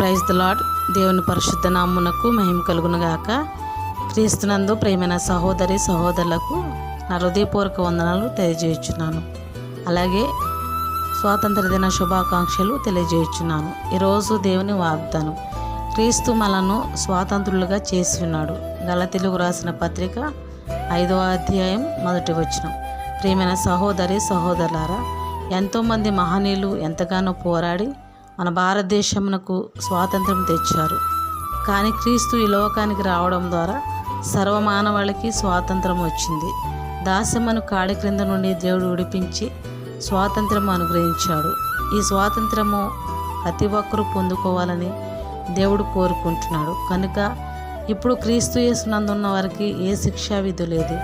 Praise the lord దేవుని పరిశుద్ధ నామునకు మహిమ కలుగునుగాక. క్రీస్తునందు ప్రేమైన సహోదరి సహోదరులకు నా హృదయపూర్వక వందనాలు తెలియజేయుచున్నాను. అలాగే స్వాతంత్ర దిన శుభాకాంక్షలు తెలియజేయుచున్నాను. ఈరోజు దేవుని వాగ్దానం క్రీస్తు మనను స్వాతంత్రులుగా చేసి ఉన్నాడు గల తెలుగు రాసిన పత్రిక ఐదవ అధ్యాయం మొదటి వచనం. ప్రియమైన సహోదరి సహోదరులారా ఎంతోమంది మహనీయులు ఎంతగానో పోరాడి మన భారతదేశమునకు స్వాతంత్రం తెచ్చారు. కానీ క్రీస్తు ఈ లోకానికి రావడం ద్వారా సర్వమానవాళికి స్వాతంత్రం వచ్చింది. దాస్యమను కాడి క్రింద నుండి దేవుడు విడిపించి స్వాతంత్రం అనుగ్రహించాడు. ఈ స్వాతంత్రము ప్రతి ఒక్కరూ పొందుకోవాలని దేవుడు కోరుకుంటున్నాడు. కనుక ఇప్పుడు క్రీస్తు యేసునందున్న వారికి ఏ శిక్షా విధి లేదు.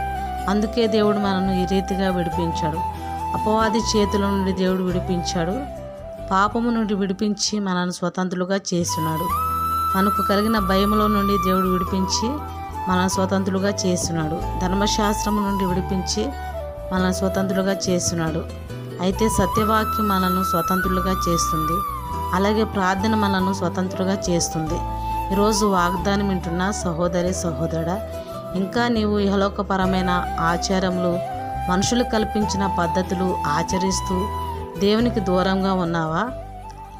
అందుకే దేవుడు మనను ఈ రీతిగా విడిపించాడు. అపవాది చేతుల నుండి దేవుడు విడిపించాడు. పాపము నుండి విడిపించి మనను స్వతంత్రులుగా చేస్తున్నాడు. మనకు కలిగిన భయములో నుండి దేవుడు విడిపించి మనల్ని స్వతంత్రులుగా చేస్తున్నాడు. ధర్మశాస్త్రము నుండి విడిపించి మనల్ని స్వతంత్రులుగా చేస్తున్నాడు. అయితే సత్యవాక్యం మనను స్వతంత్రులుగా చేస్తుంది. అలాగే ప్రార్థన మనను స్వతంత్రులుగా చేస్తుంది. ఈరోజు వాగ్దానం వింటున్న సహోదరి సహోదరుడా ఇంకా నీవు ఇహలోకపరమైన ఆచారములు మనుషులు కల్పించిన పద్ధతులు ఆచరిస్తూ దేవునికి దూరంగా ఉన్నావా?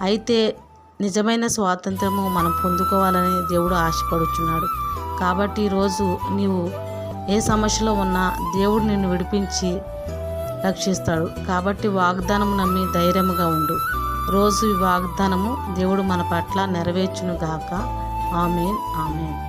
అయితే నిజమైన స్వాతంత్రము మనం పొందుకోవాలని దేవుడు ఆశపడుచున్నాడు. కాబట్టి ఈరోజు నీవు ఏ సమస్యలో ఉన్నా దేవుడు నిన్ను విడిపించి రక్షిస్తాడు. కాబట్టి వాగ్దానం నమ్మి ధైర్యముగా ఉండు. రోజు ఈ వాగ్దానము దేవుడు మన పట్ల నెరవేర్చును గాక ఆమెన్ ఆమెన్.